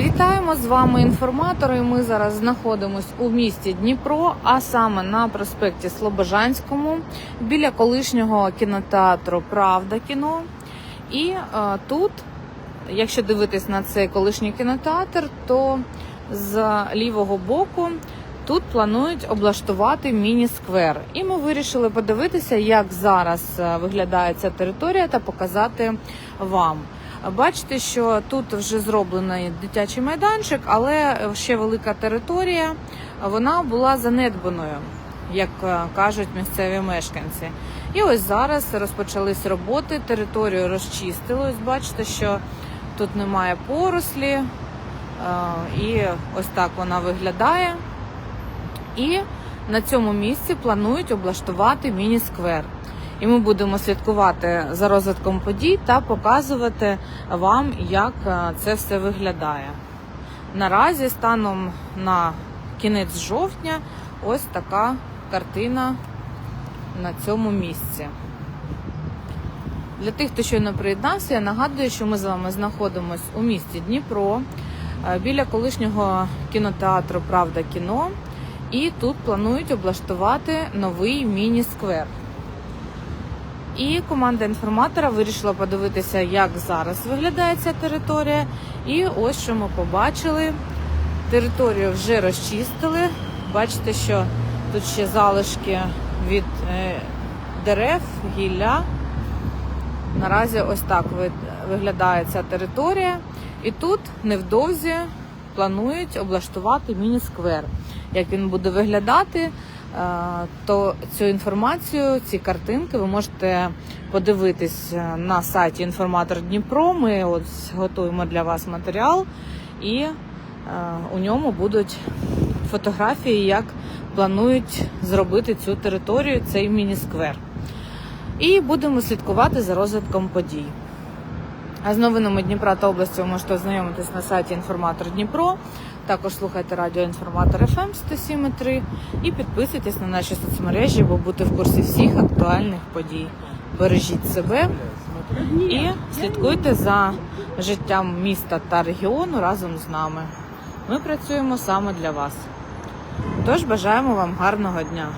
Вітаємо з вами інформатори. Ми зараз знаходимося у місті Дніпро, а саме на проспекті Слобожанському, біля колишнього кінотеатру Правда кіно. І е, тут, якщо дивитись на цей колишній кінотеатр, то з лівого боку тут планують облаштувати міні-сквер. І ми вирішили подивитися, як зараз е, виглядає ця територія, та показати вам. Бачите, що тут вже зроблений дитячий майданчик, але ще велика територія. Вона була занедбаною, як е, кажуть місцеві мешканці. І ось зараз розпочались роботи, територію розчистили. Ось бачите, що тут немає порослі, е, і ось так вона виглядає. І на цьому місці планують облаштувати міні-сквер. І ми будемо слідкувати за розвитком подій та показувати вам, як е, це все виглядає. Наразі, станом на кінець жовтня, ось така картина на цьому місці. Для тих, хто щойно приєднався, я нагадую, що ми з вами знаходимося у місті Дніпро е, біля колишнього кінотеатру Правда кіно. І тут планують облаштувати новий міні-сквер. І команда інформатора вирішила подивитися, як зараз виглядає ця територія. І ось що ми побачили. Територію вже розчистили. Бачите, що тут ще залишки від е, дерев, гілля. Наразі ось так виглядає ця територія. І тут невдовзі планують облаштувати міні-сквер. Як він буде виглядати, то цю інформацію, ці картинки ви можете подивитись на сайті Інформатор Дніпро. Ми от готуємо для вас матеріал, і у ньому будуть фотографії, як планують зробити цю територію, цей міні-сквер. І будемо слідкувати за розвитком подій. А з новинами Дніпра та області ви можете ознайомитись на сайті Інформатор Дніпро. Також слухайте радіо Інформатор ФМ 107.3 і підписуйтесь на наші соцмережі, бо бути в курсі всіх актуальних подій. Бережіть себе і слідкуйте за життям міста та регіону разом з нами. Ми працюємо саме для вас. Тож бажаємо вам гарного дня!